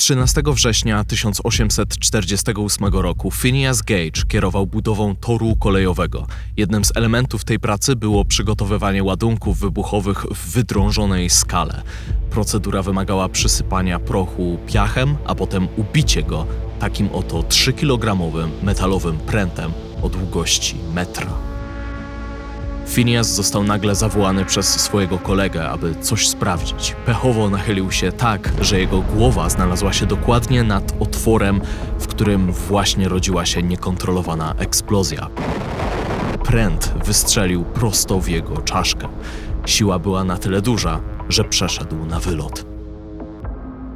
13 września 1848 roku Phineas Gage kierował budową toru kolejowego. Jednym z elementów tej pracy było przygotowywanie ładunków wybuchowych w wydrążonej skale. Procedura wymagała przysypania prochu piachem, a potem ubicie go takim oto 3-kilogramowym metalowym prętem o długości metra. Phineas został nagle zawołany przez swojego kolegę, aby coś sprawdzić. Pechowo nachylił się tak, że jego głowa znalazła się dokładnie nad otworem, w którym właśnie rodziła się niekontrolowana eksplozja. Pręt wystrzelił prosto w jego czaszkę. Siła była na tyle duża, że przeszedł na wylot.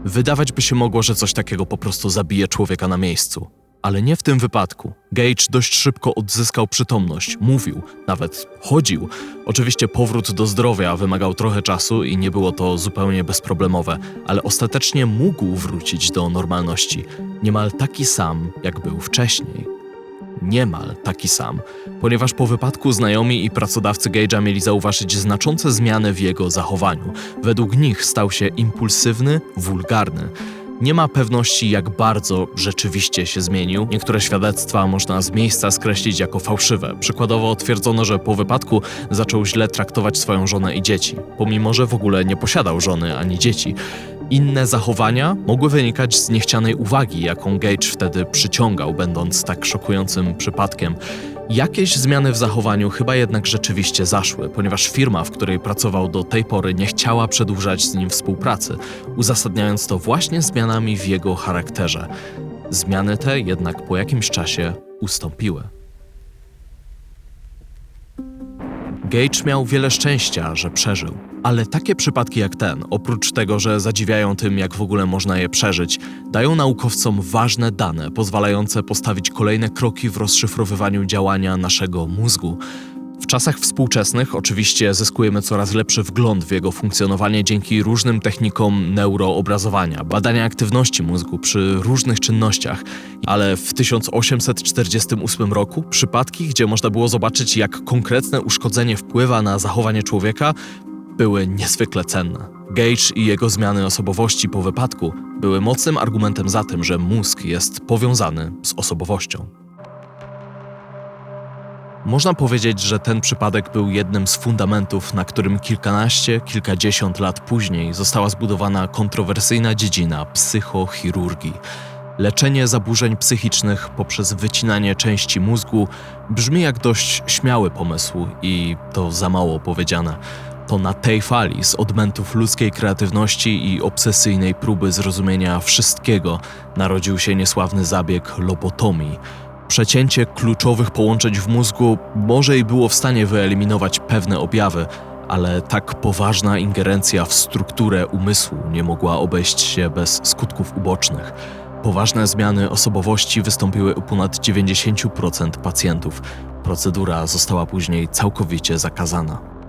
Wydawać by się mogło, że coś takiego po prostu zabije człowieka na miejscu. Ale nie w tym wypadku. Gage dość szybko odzyskał przytomność, mówił, nawet chodził. Oczywiście powrót do zdrowia wymagał trochę czasu i nie było to zupełnie bezproblemowe, ale ostatecznie mógł wrócić do normalności, niemal taki sam, jak był wcześniej. Niemal taki sam, ponieważ po wypadku znajomi i pracodawcy Gage'a mieli zauważyć znaczące zmiany w jego zachowaniu. Według nich stał się impulsywny, wulgarny. Nie ma pewności, jak bardzo rzeczywiście się zmienił. Niektóre świadectwa można z miejsca skreślić jako fałszywe. Przykładowo twierdzono, że po wypadku zaczął źle traktować swoją żonę i dzieci, pomimo że w ogóle nie posiadał żony ani dzieci. Inne zachowania mogły wynikać z niechcianej uwagi, jaką Gage wtedy przyciągał, będąc tak szokującym przypadkiem. Jakieś zmiany w zachowaniu chyba jednak rzeczywiście zaszły, ponieważ firma, w której pracował do tej pory, nie chciała przedłużać z nim współpracy, uzasadniając to właśnie zmianami w jego charakterze. Zmiany te jednak po jakimś czasie ustąpiły. Gage miał wiele szczęścia, że przeżył. Ale takie przypadki jak ten, oprócz tego, że zadziwiają tym, jak w ogóle można je przeżyć, dają naukowcom ważne dane pozwalające postawić kolejne kroki w rozszyfrowywaniu działania naszego mózgu. W czasach współczesnych oczywiście zyskujemy coraz lepszy wgląd w jego funkcjonowanie dzięki różnym technikom neuroobrazowania, badania aktywności mózgu przy różnych czynnościach, ale w 1848 roku przypadki, gdzie można było zobaczyć, jak konkretne uszkodzenie wpływa na zachowanie człowieka, były niezwykle cenne. Gage i jego zmiany osobowości po wypadku były mocnym argumentem za tym, że mózg jest powiązany z osobowością. Można powiedzieć, że ten przypadek był jednym z fundamentów, na którym kilkanaście, kilkadziesiąt lat później została zbudowana kontrowersyjna dziedzina psychochirurgii. Leczenie zaburzeń psychicznych poprzez wycinanie części mózgu brzmi jak dość śmiały pomysł i to za mało powiedziane. To na tej fali z odmętów ludzkiej kreatywności i obsesyjnej próby zrozumienia wszystkiego narodził się niesławny zabieg lobotomii. Przecięcie kluczowych połączeń w mózgu może i było w stanie wyeliminować pewne objawy, ale tak poważna ingerencja w strukturę umysłu nie mogła obejść się bez skutków ubocznych. Poważne zmiany osobowości wystąpiły u ponad 90% pacjentów. Procedura została później całkowicie zakazana.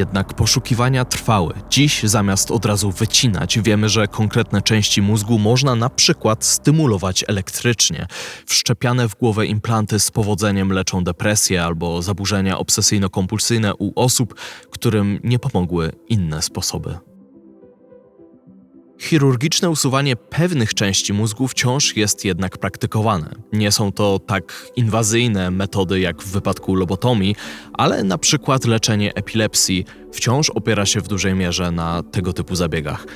Jednak poszukiwania trwały. Dziś zamiast od razu wycinać, wiemy, że konkretne części mózgu można na przykład stymulować elektrycznie. Wszczepiane w głowę implanty z powodzeniem leczą depresję albo zaburzenia obsesyjno-kompulsyjne u osób, którym nie pomogły inne sposoby. Chirurgiczne usuwanie pewnych części mózgu wciąż jest jednak praktykowane. Nie są to tak inwazyjne metody jak w wypadku lobotomii, ale na przykład leczenie epilepsji wciąż opiera się w dużej mierze na tego typu zabiegach.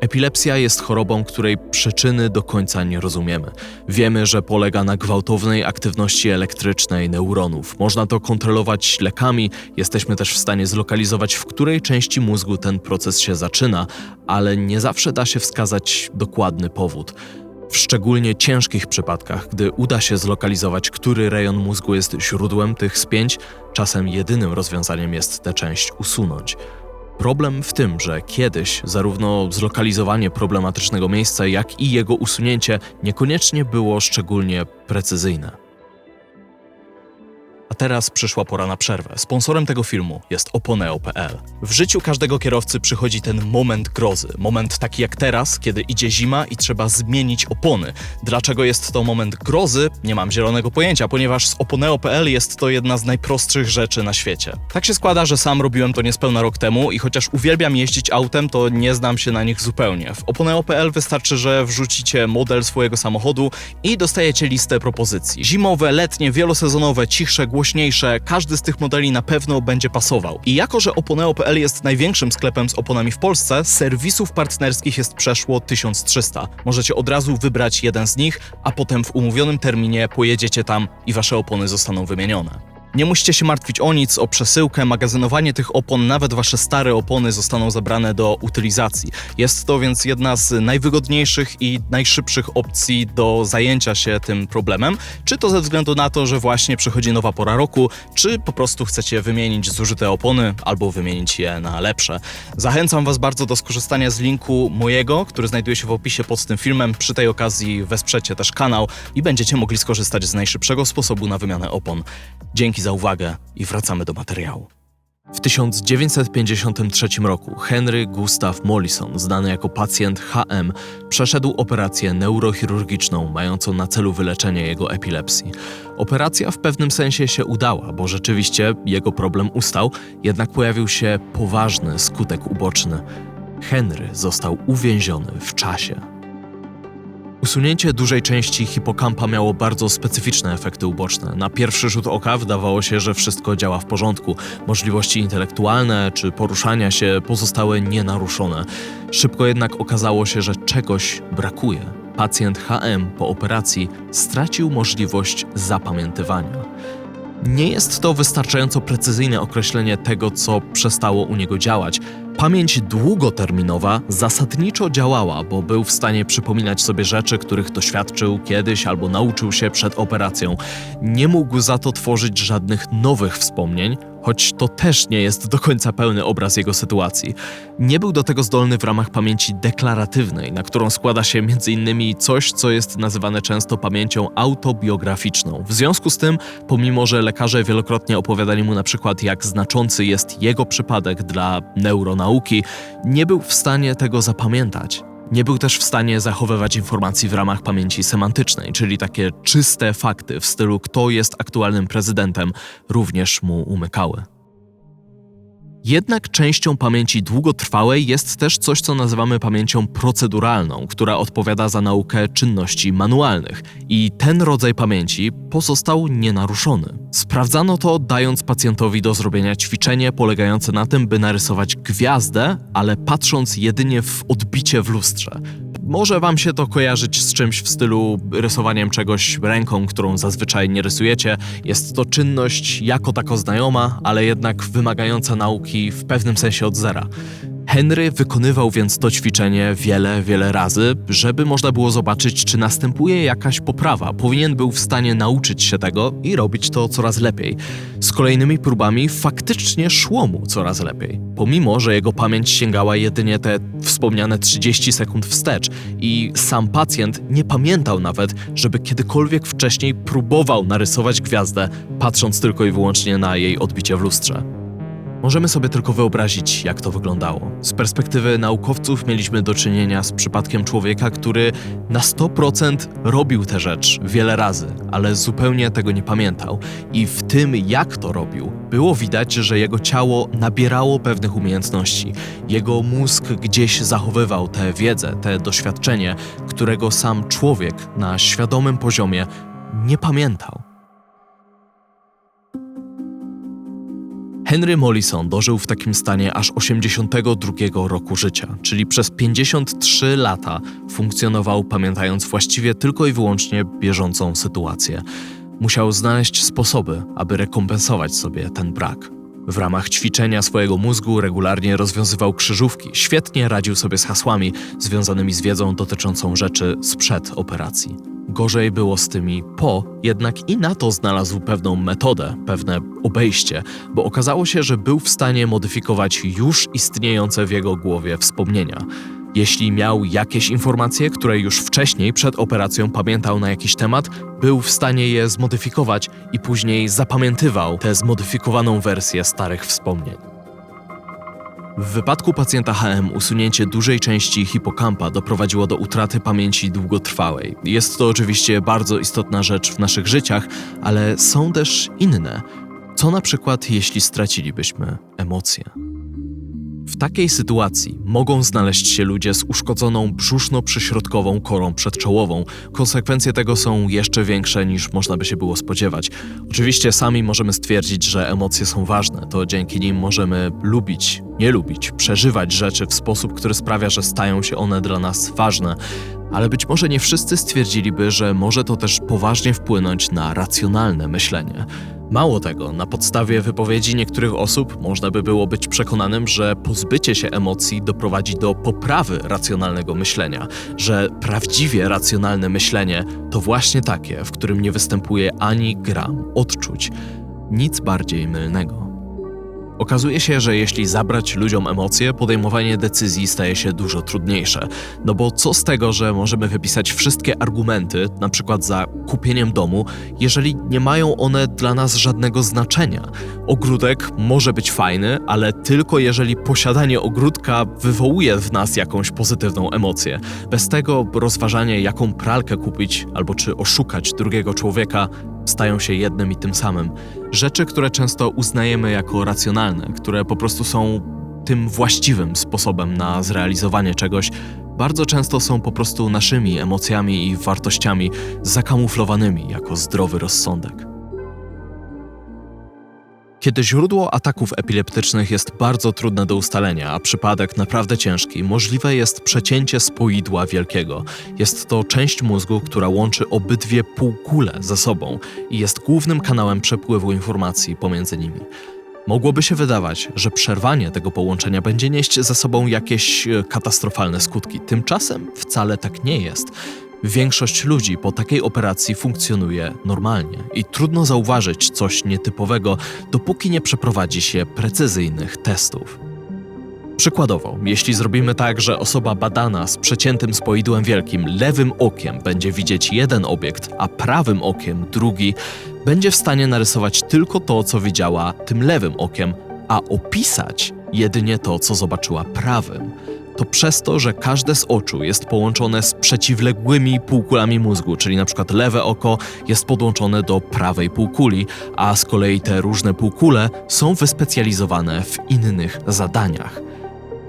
Epilepsja jest chorobą, której przyczyny do końca nie rozumiemy. Wiemy, że polega na gwałtownej aktywności elektrycznej neuronów. Można to kontrolować lekami, jesteśmy też w stanie zlokalizować, w której części mózgu ten proces się zaczyna, ale nie zawsze da się wskazać dokładny powód. W szczególnie ciężkich przypadkach, gdy uda się zlokalizować, który rejon mózgu jest źródłem tych spięć, czasem jedynym rozwiązaniem jest tę część usunąć. Problem w tym, że kiedyś zarówno zlokalizowanie problematycznego miejsca, jak i jego usunięcie niekoniecznie było szczególnie precyzyjne. Teraz przyszła pora na przerwę. Sponsorem tego filmu jest oponeo.pl. W życiu każdego kierowcy przychodzi ten moment grozy. Moment taki jak teraz, kiedy idzie zima i trzeba zmienić opony. Dlaczego jest to moment grozy? Nie mam zielonego pojęcia, ponieważ z oponeo.pl jest to jedna z najprostszych rzeczy na świecie. Tak się składa, że sam robiłem to niespełna rok temu i chociaż uwielbiam jeździć autem, to nie znam się na nich zupełnie. W oponeo.pl wystarczy, że wrzucicie model swojego samochodu i dostajecie listę propozycji. Zimowe, letnie, wielosezonowe, cichsze, głośniejsze, każdy z tych modeli na pewno będzie pasował. I jako, że oponeo.pl jest największym sklepem z oponami w Polsce, serwisów partnerskich jest przeszło 1300. Możecie od razu wybrać jeden z nich, a potem w umówionym terminie pojedziecie tam i wasze opony zostaną wymienione. Nie musicie się martwić o nic, o przesyłkę, magazynowanie tych opon, nawet wasze stare opony zostaną zabrane do utylizacji. Jest to więc jedna z najwygodniejszych i najszybszych opcji do zajęcia się tym problemem, czy to ze względu na to, że właśnie przychodzi nowa pora roku, czy po prostu chcecie wymienić zużyte opony albo wymienić je na lepsze. Zachęcam was bardzo do skorzystania z linku mojego, który znajduje się w opisie pod tym filmem. Przy tej okazji wesprzecie też kanał i będziecie mogli skorzystać z najszybszego sposobu na wymianę opon. Dzięki uwagę i wracamy do materiału. W 1953 roku Henry Gustav Mollison, znany jako pacjent HM, przeszedł operację neurochirurgiczną mającą na celu wyleczenie jego epilepsji. Operacja w pewnym sensie się udała, bo rzeczywiście jego problem ustał, jednak pojawił się poważny skutek uboczny. Henry został uwięziony w czasie. Usunięcie dużej części hipokampa miało bardzo specyficzne efekty uboczne. Na pierwszy rzut oka wydawało się, że wszystko działa w porządku. Możliwości intelektualne czy poruszania się pozostały nienaruszone. Szybko jednak okazało się, że czegoś brakuje. Pacjent HM po operacji stracił możliwość zapamiętywania. Nie jest to wystarczająco precyzyjne określenie tego, co przestało u niego działać. Pamięć długoterminowa zasadniczo działała, bo był w stanie przypominać sobie rzeczy, których doświadczył kiedyś albo nauczył się przed operacją. Nie mógł za to tworzyć żadnych nowych wspomnień, choć to też nie jest do końca pełny obraz jego sytuacji. Nie był do tego zdolny w ramach pamięci deklaratywnej, na którą składa się m.in. coś, co jest nazywane często pamięcią autobiograficzną. W związku z tym, pomimo że lekarze wielokrotnie opowiadali mu na przykład, jak znaczący jest jego przypadek dla neuronauki, nie był w stanie tego zapamiętać. Nie był też w stanie zachowywać informacji w ramach pamięci semantycznej, czyli takie czyste fakty w stylu kto jest aktualnym prezydentem, również mu umykały. Jednak częścią pamięci długotrwałej jest też coś, co nazywamy pamięcią proceduralną, która odpowiada za naukę czynności manualnych. I ten rodzaj pamięci pozostał nienaruszony. Sprawdzano to, dając pacjentowi do zrobienia ćwiczenie polegające na tym, by narysować gwiazdę, ale patrząc jedynie w odbicie w lustrze. Może wam się to kojarzyć z czymś w stylu rysowaniem czegoś ręką, którą zazwyczaj nie rysujecie. Jest to czynność jako tako znajoma, ale jednak wymagająca nauki w pewnym sensie od zera. Henry wykonywał więc to ćwiczenie wiele, wiele razy, żeby można było zobaczyć, czy następuje jakaś poprawa. Powinien był w stanie nauczyć się tego i robić to coraz lepiej. Z kolejnymi próbami faktycznie szło mu coraz lepiej, pomimo że jego pamięć sięgała jedynie te wspomniane 30 sekund wstecz i sam pacjent nie pamiętał nawet, żeby kiedykolwiek wcześniej próbował narysować gwiazdę, patrząc tylko i wyłącznie na jej odbicie w lustrze. Możemy sobie tylko wyobrazić, jak to wyglądało. Z perspektywy naukowców mieliśmy do czynienia z przypadkiem człowieka, który na 100% robił tę rzecz wiele razy, ale zupełnie tego nie pamiętał. I w tym, jak to robił, było widać, że jego ciało nabierało pewnych umiejętności. Jego mózg gdzieś zachowywał tę wiedzę, te doświadczenie, którego sam człowiek na świadomym poziomie nie pamiętał. Henry Mollison dożył w takim stanie aż 82 roku życia, czyli przez 53 lata funkcjonował pamiętając właściwie tylko i wyłącznie bieżącą sytuację. Musiał znaleźć sposoby, aby rekompensować sobie ten brak. W ramach ćwiczenia swojego mózgu regularnie rozwiązywał krzyżówki, świetnie radził sobie z hasłami związanymi z wiedzą dotyczącą rzeczy sprzed operacji. Gorzej było z tymi po, jednak i na to znalazł pewną metodę, pewne obejście, bo okazało się, że był w stanie modyfikować już istniejące w jego głowie wspomnienia. Jeśli miał jakieś informacje, które już wcześniej przed operacją pamiętał na jakiś temat, był w stanie je zmodyfikować i później zapamiętywał tę zmodyfikowaną wersję starych wspomnień. W wypadku pacjenta HM usunięcie dużej części hipokampa doprowadziło do utraty pamięci długotrwałej. Jest to oczywiście bardzo istotna rzecz w naszych życiach, ale są też inne. Co na przykład, jeśli stracilibyśmy emocje? W takiej sytuacji mogą znaleźć się ludzie z uszkodzoną brzuszno-przyśrodkową korą przedczołową. Konsekwencje tego są jeszcze większe niż można by się było spodziewać. Oczywiście sami możemy stwierdzić, że emocje są ważne. To dzięki nim możemy lubić, nie lubić, przeżywać rzeczy w sposób, który sprawia, że stają się one dla nas ważne. Ale być może nie wszyscy stwierdziliby, że może to też poważnie wpłynąć na racjonalne myślenie. Mało tego, na podstawie wypowiedzi niektórych osób można by było być przekonanym, że pozbycie się emocji doprowadzi do poprawy racjonalnego myślenia, że prawdziwie racjonalne myślenie to właśnie takie, w którym nie występuje ani gram odczuć. Nic bardziej mylnego. Okazuje się, że jeśli zabrać ludziom emocje, podejmowanie decyzji staje się dużo trudniejsze. No bo co z tego, że możemy wypisać wszystkie argumenty, na przykład za kupieniem domu, jeżeli nie mają one dla nas żadnego znaczenia? Ogródek może być fajny, ale tylko jeżeli posiadanie ogródka wywołuje w nas jakąś pozytywną emocję. Bez tego rozważanie, jaką pralkę kupić albo czy oszukać drugiego człowieka, stają się jednym i tym samym. Rzeczy, które często uznajemy jako racjonalne, które po prostu są tym właściwym sposobem na zrealizowanie czegoś, bardzo często są po prostu naszymi emocjami i wartościami zakamuflowanymi jako zdrowy rozsądek. Kiedy źródło ataków epileptycznych jest bardzo trudne do ustalenia, a przypadek naprawdę ciężki, możliwe jest przecięcie spoidła wielkiego. Jest to część mózgu, która łączy obydwie półkule ze sobą i jest głównym kanałem przepływu informacji pomiędzy nimi. Mogłoby się wydawać, że przerwanie tego połączenia będzie nieść ze sobą jakieś e, katastrofalne skutki. Tymczasem wcale tak nie jest. Większość ludzi po takiej operacji funkcjonuje normalnie i trudno zauważyć coś nietypowego, dopóki nie przeprowadzi się precyzyjnych testów. Przykładowo, jeśli zrobimy tak, że osoba badana z przeciętym spoidłem wielkim lewym okiem będzie widzieć jeden obiekt, a prawym okiem drugi, będzie w stanie narysować tylko to, co widziała tym lewym okiem, a opisać jedynie to, co zobaczyła prawym to przez to, że każde z oczu jest połączone z przeciwległymi półkulami mózgu, czyli na przykład lewe oko jest podłączone do prawej półkuli, a z kolei te różne półkule są wyspecjalizowane w innych zadaniach.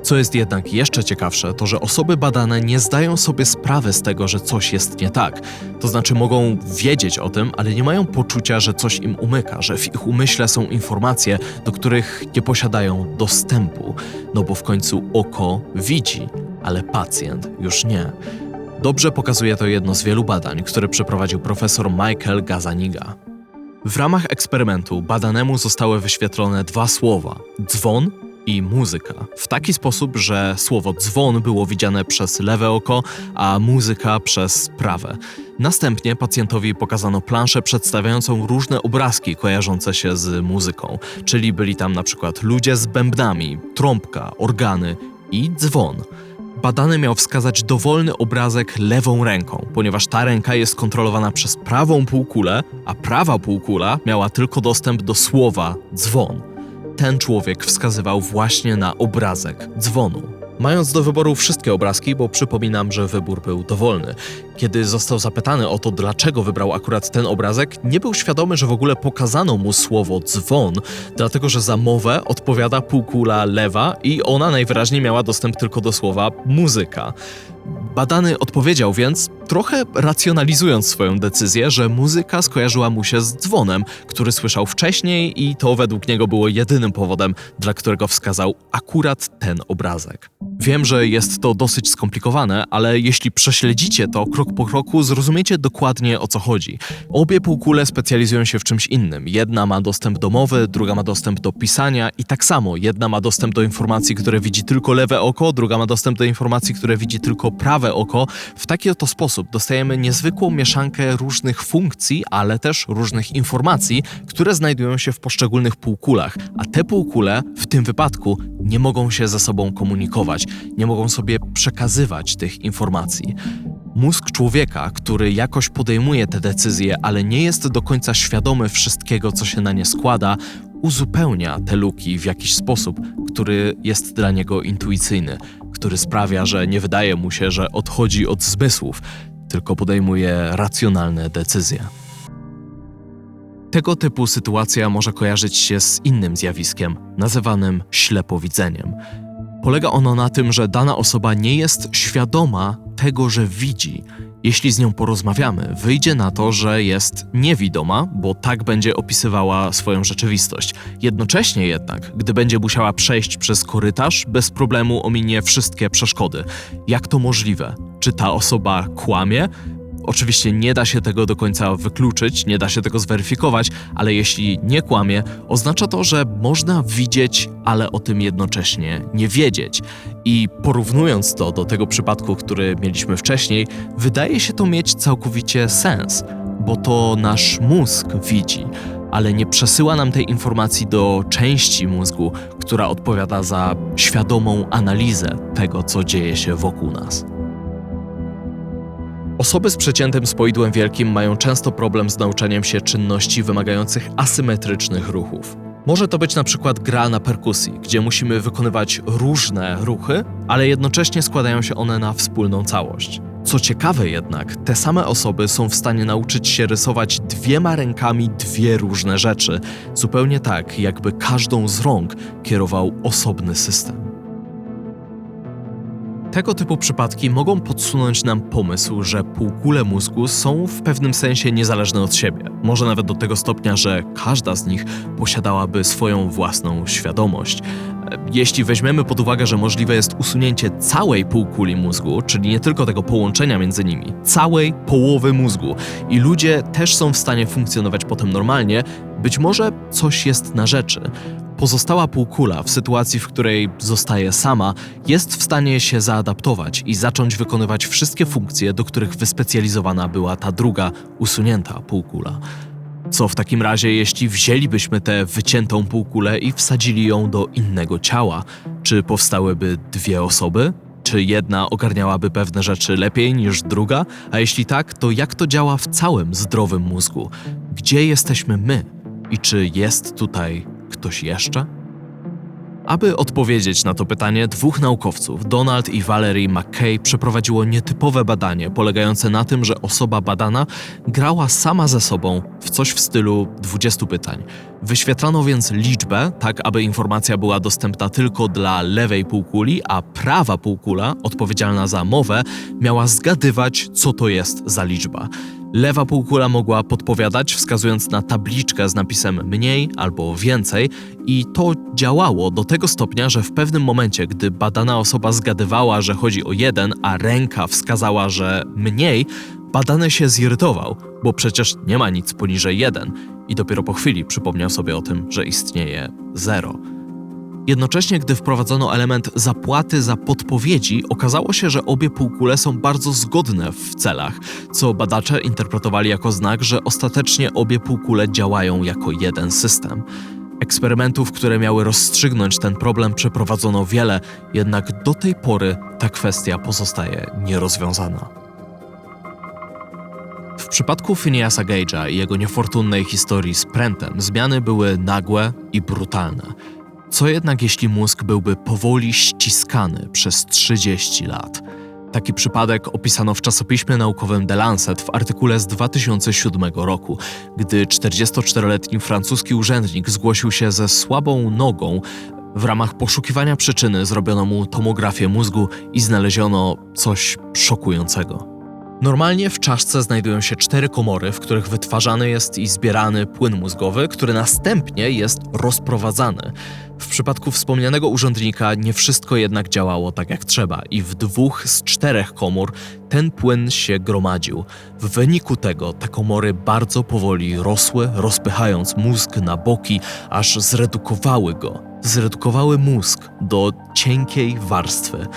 Co jest jednak jeszcze ciekawsze, to że osoby badane nie zdają sobie sprawy z tego, że coś jest nie tak. To znaczy mogą wiedzieć o tym, ale nie mają poczucia, że coś im umyka, że w ich umyśle są informacje, do których nie posiadają dostępu, no bo w końcu oko widzi, ale pacjent już nie. Dobrze pokazuje to jedno z wielu badań, które przeprowadził profesor Michael Gazaniga. W ramach eksperymentu badanemu zostały wyświetlone dwa słowa: dzwon i muzyka. W taki sposób, że słowo dzwon było widziane przez lewe oko, a muzyka przez prawe. Następnie pacjentowi pokazano planszę przedstawiającą różne obrazki kojarzące się z muzyką, czyli byli tam na przykład ludzie z bębnami, trąbka, organy i dzwon. Badany miał wskazać dowolny obrazek lewą ręką, ponieważ ta ręka jest kontrolowana przez prawą półkulę, a prawa półkula miała tylko dostęp do słowa dzwon ten człowiek wskazywał właśnie na obrazek dzwonu. Mając do wyboru wszystkie obrazki, bo przypominam, że wybór był dowolny. Kiedy został zapytany o to, dlaczego wybrał akurat ten obrazek, nie był świadomy, że w ogóle pokazano mu słowo dzwon, dlatego że za mowę odpowiada półkula lewa i ona najwyraźniej miała dostęp tylko do słowa muzyka. Badany odpowiedział więc, trochę racjonalizując swoją decyzję, że muzyka skojarzyła mu się z dzwonem, który słyszał wcześniej i to według niego było jedynym powodem, dla którego wskazał akurat ten obrazek. Wiem, że jest to dosyć skomplikowane, ale jeśli prześledzicie to krok po kroku, zrozumiecie dokładnie o co chodzi. Obie półkule specjalizują się w czymś innym. Jedna ma dostęp do mowy, druga ma dostęp do pisania i tak samo jedna ma dostęp do informacji, które widzi tylko lewe oko, druga ma dostęp do informacji, które widzi tylko prawe oko. W taki oto sposób dostajemy niezwykłą mieszankę różnych funkcji, ale też różnych informacji, które znajdują się w poszczególnych półkulach, a te półkule w tym wypadku nie mogą się ze sobą komunikować nie mogą sobie przekazywać tych informacji. Mózg człowieka, który jakoś podejmuje te decyzje, ale nie jest do końca świadomy wszystkiego, co się na nie składa, uzupełnia te luki w jakiś sposób, który jest dla niego intuicyjny, który sprawia, że nie wydaje mu się, że odchodzi od zmysłów, tylko podejmuje racjonalne decyzje. Tego typu sytuacja może kojarzyć się z innym zjawiskiem, nazywanym ślepowidzeniem. Polega ono na tym, że dana osoba nie jest świadoma tego, że widzi. Jeśli z nią porozmawiamy, wyjdzie na to, że jest niewidoma, bo tak będzie opisywała swoją rzeczywistość. Jednocześnie jednak, gdy będzie musiała przejść przez korytarz, bez problemu ominie wszystkie przeszkody. Jak to możliwe? Czy ta osoba kłamie? Oczywiście nie da się tego do końca wykluczyć, nie da się tego zweryfikować, ale jeśli nie kłamie, oznacza to, że można widzieć, ale o tym jednocześnie nie wiedzieć. I porównując to do tego przypadku, który mieliśmy wcześniej, wydaje się to mieć całkowicie sens, bo to nasz mózg widzi, ale nie przesyła nam tej informacji do części mózgu, która odpowiada za świadomą analizę tego, co dzieje się wokół nas. Osoby z przeciętym spoidłem wielkim mają często problem z nauczeniem się czynności wymagających asymetrycznych ruchów. Może to być na przykład gra na perkusji, gdzie musimy wykonywać różne ruchy, ale jednocześnie składają się one na wspólną całość. Co ciekawe jednak, te same osoby są w stanie nauczyć się rysować dwiema rękami dwie różne rzeczy, zupełnie tak, jakby każdą z rąk kierował osobny system. Tego typu przypadki mogą podsunąć nam pomysł, że półkule mózgu są w pewnym sensie niezależne od siebie. Może nawet do tego stopnia, że każda z nich posiadałaby swoją własną świadomość. Jeśli weźmiemy pod uwagę, że możliwe jest usunięcie całej półkuli mózgu, czyli nie tylko tego połączenia między nimi, całej połowy mózgu, i ludzie też są w stanie funkcjonować potem normalnie, być może coś jest na rzeczy. Pozostała półkula w sytuacji, w której zostaje sama, jest w stanie się zaadaptować i zacząć wykonywać wszystkie funkcje, do których wyspecjalizowana była ta druga, usunięta półkula. Co w takim razie, jeśli wzięlibyśmy tę wyciętą półkulę i wsadzili ją do innego ciała? Czy powstałyby dwie osoby? Czy jedna ogarniałaby pewne rzeczy lepiej niż druga? A jeśli tak, to jak to działa w całym zdrowym mózgu? Gdzie jesteśmy my? I czy jest tutaj ktoś jeszcze? Aby odpowiedzieć na to pytanie, dwóch naukowców, Donald i Valerie McKay, przeprowadziło nietypowe badanie polegające na tym, że osoba badana grała sama ze sobą w coś w stylu 20 pytań. Wyświetlano więc liczbę, tak aby informacja była dostępna tylko dla lewej półkuli, a prawa półkula, odpowiedzialna za mowę, miała zgadywać, co to jest za liczba. Lewa półkula mogła podpowiadać, wskazując na tabliczkę z napisem mniej albo więcej, i to działało do tego stopnia, że w pewnym momencie, gdy badana osoba zgadywała, że chodzi o jeden, a ręka wskazała, że mniej, badany się zirytował, bo przecież nie ma nic poniżej jeden, i dopiero po chwili przypomniał sobie o tym, że istnieje zero. Jednocześnie, gdy wprowadzono element zapłaty za podpowiedzi, okazało się, że obie półkule są bardzo zgodne w celach, co badacze interpretowali jako znak, że ostatecznie obie półkule działają jako jeden system. Eksperymentów, które miały rozstrzygnąć ten problem, przeprowadzono wiele, jednak do tej pory ta kwestia pozostaje nierozwiązana. W przypadku Phineasa Gage'a i jego niefortunnej historii z prętem zmiany były nagłe i brutalne. Co jednak jeśli mózg byłby powoli ściskany przez 30 lat? Taki przypadek opisano w czasopiśmie naukowym The Lancet w artykule z 2007 roku, gdy 44-letni francuski urzędnik zgłosił się ze słabą nogą. W ramach poszukiwania przyczyny zrobiono mu tomografię mózgu i znaleziono coś szokującego. Normalnie w czaszce znajdują się cztery komory, w których wytwarzany jest i zbierany płyn mózgowy, który następnie jest rozprowadzany. W przypadku wspomnianego urządnika nie wszystko jednak działało tak jak trzeba i w dwóch z czterech komór ten płyn się gromadził. W wyniku tego te komory bardzo powoli rosły, rozpychając mózg na boki, aż zredukowały go. Zredukowały mózg do cienkiej warstwy.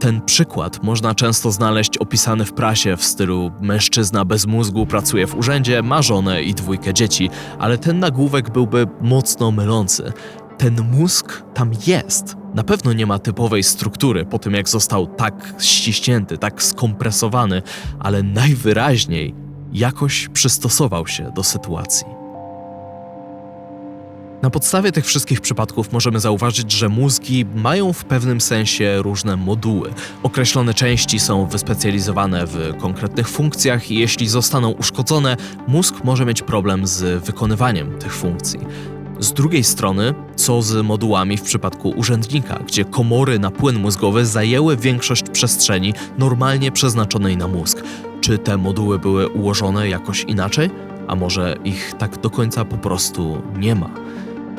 Ten przykład można często znaleźć opisany w prasie w stylu mężczyzna bez mózgu pracuje w urzędzie, ma żonę i dwójkę dzieci, ale ten nagłówek byłby mocno mylący. ten mózg tam jest. Na pewno nie ma typowej struktury po tym, jak został tak ściśnięty, tak skompresowany, ale najwyraźniej jakoś przystosował się do sytuacji. Na podstawie tych wszystkich przypadków możemy zauważyć, że mózgi mają w pewnym sensie różne moduły. Określone części są wyspecjalizowane w konkretnych funkcjach i jeśli zostaną uszkodzone, mózg może mieć problem z wykonywaniem tych funkcji. Z drugiej strony, co z modułami w przypadku urzędnika, gdzie komory na płyn mózgowy zajęły większość przestrzeni normalnie przeznaczonej na mózg? Czy te moduły były ułożone jakoś inaczej? A może ich tak do końca po prostu nie ma?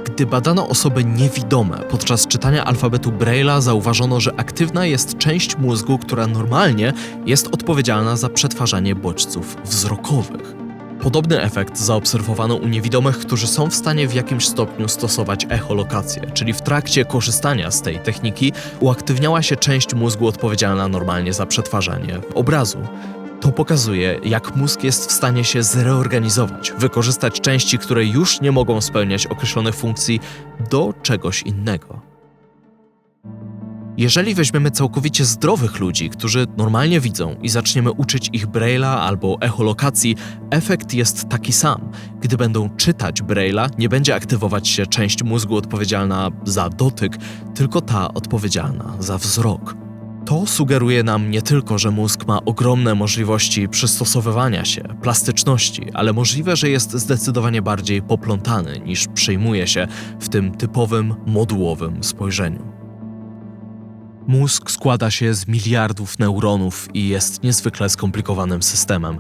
Gdy badano osoby niewidome podczas czytania alfabetu Braille'a, zauważono, że aktywna jest część mózgu, która normalnie jest odpowiedzialna za przetwarzanie bodźców wzrokowych. Podobny efekt zaobserwowano u niewidomych, którzy są w stanie w jakimś stopniu stosować echolokację, czyli w trakcie korzystania z tej techniki uaktywniała się część mózgu odpowiedzialna normalnie za przetwarzanie obrazu. To pokazuje, jak mózg jest w stanie się zreorganizować, wykorzystać części, które już nie mogą spełniać określonych funkcji, do czegoś innego. Jeżeli weźmiemy całkowicie zdrowych ludzi, którzy normalnie widzą i zaczniemy uczyć ich Braille'a albo echolokacji, efekt jest taki sam. Gdy będą czytać Braille'a, nie będzie aktywować się część mózgu odpowiedzialna za dotyk, tylko ta odpowiedzialna za wzrok. To sugeruje nam nie tylko, że mózg ma ogromne możliwości przystosowywania się, plastyczności, ale możliwe, że jest zdecydowanie bardziej poplątany niż przyjmuje się w tym typowym modułowym spojrzeniu. Mózg składa się z miliardów neuronów i jest niezwykle skomplikowanym systemem.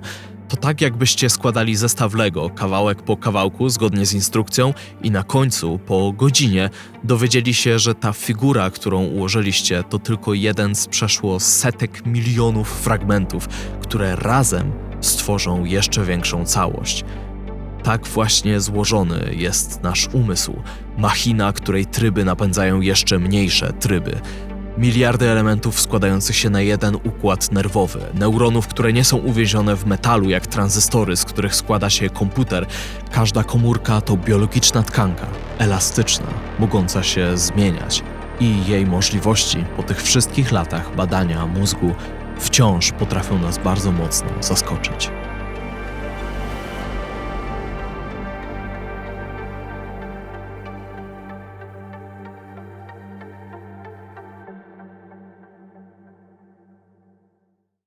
To tak, jakbyście składali zestaw Lego kawałek po kawałku zgodnie z instrukcją i na końcu, po godzinie, dowiedzieli się, że ta figura, którą ułożyliście, to tylko jeden z przeszło setek milionów fragmentów, które razem stworzą jeszcze większą całość. Tak właśnie złożony jest nasz umysł, machina, której tryby napędzają jeszcze mniejsze tryby. Miliardy elementów składających się na jeden układ nerwowy, neuronów, które nie są uwięzione w metalu jak tranzystory, z których składa się komputer. Każda komórka to biologiczna tkanka, elastyczna, mogąca się zmieniać. I jej możliwości po tych wszystkich latach badania mózgu wciąż potrafią nas bardzo mocno zaskoczyć.